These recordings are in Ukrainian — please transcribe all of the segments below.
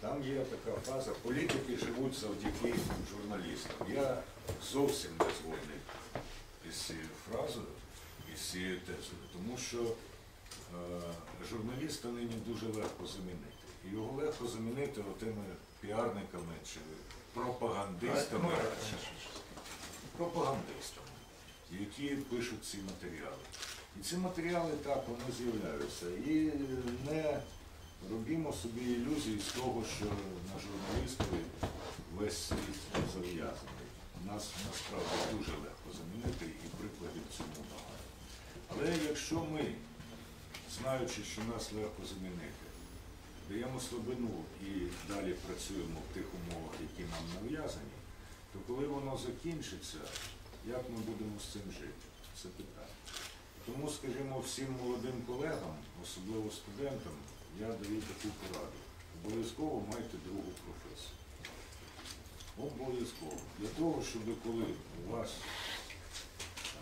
Там є така фраза, політики живуть завдяки журналістам. Я зовсім не згодний із цією фразою, із цією тезою, тому що е, журналіста нині дуже легко замінити. І його легко замінити отими піарниками чи пропагандистами, пропагандистами, які пишуть ці матеріали. І ці матеріали так, вони з'являються. І не робімо собі ілюзії з того, що на журналістові весь світ зав'язаний. Нас насправді дуже легко замінити і прикладів цьому багато. Але якщо ми, знаючи, що нас легко замінити, даємо слабину і далі працюємо в тих умовах, які нам нав'язані, то коли воно закінчиться, як ми будемо з цим жити? Це питання. Тому, скажімо, всім молодим колегам, особливо студентам, я даю таку пораду. Обов'язково майте другу професію. Обов'язково. Для того, щоб коли у вас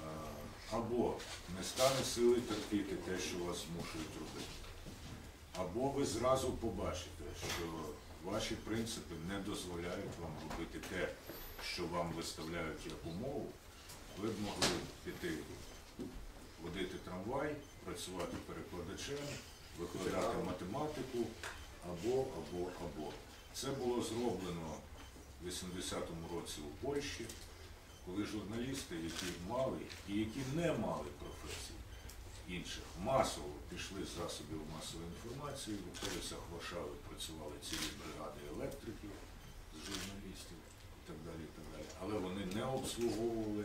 а, або не стане сили терпіти те, що вас змушують робити, або ви зразу побачите, що ваші принципи не дозволяють вам робити те, що вам виставляють як умову, ви б могли піти водити трамвай, працювати перекладачем, викладати математику або, або, або. Це було зроблено в 80-му році у Польщі, коли журналісти, які мали і які не мали професій інших, масово пішли з засобів масової інформації, в околицях Варшави працювали цілі бригади електриків з журналістів і так далі. І так далі. Але вони не обслуговували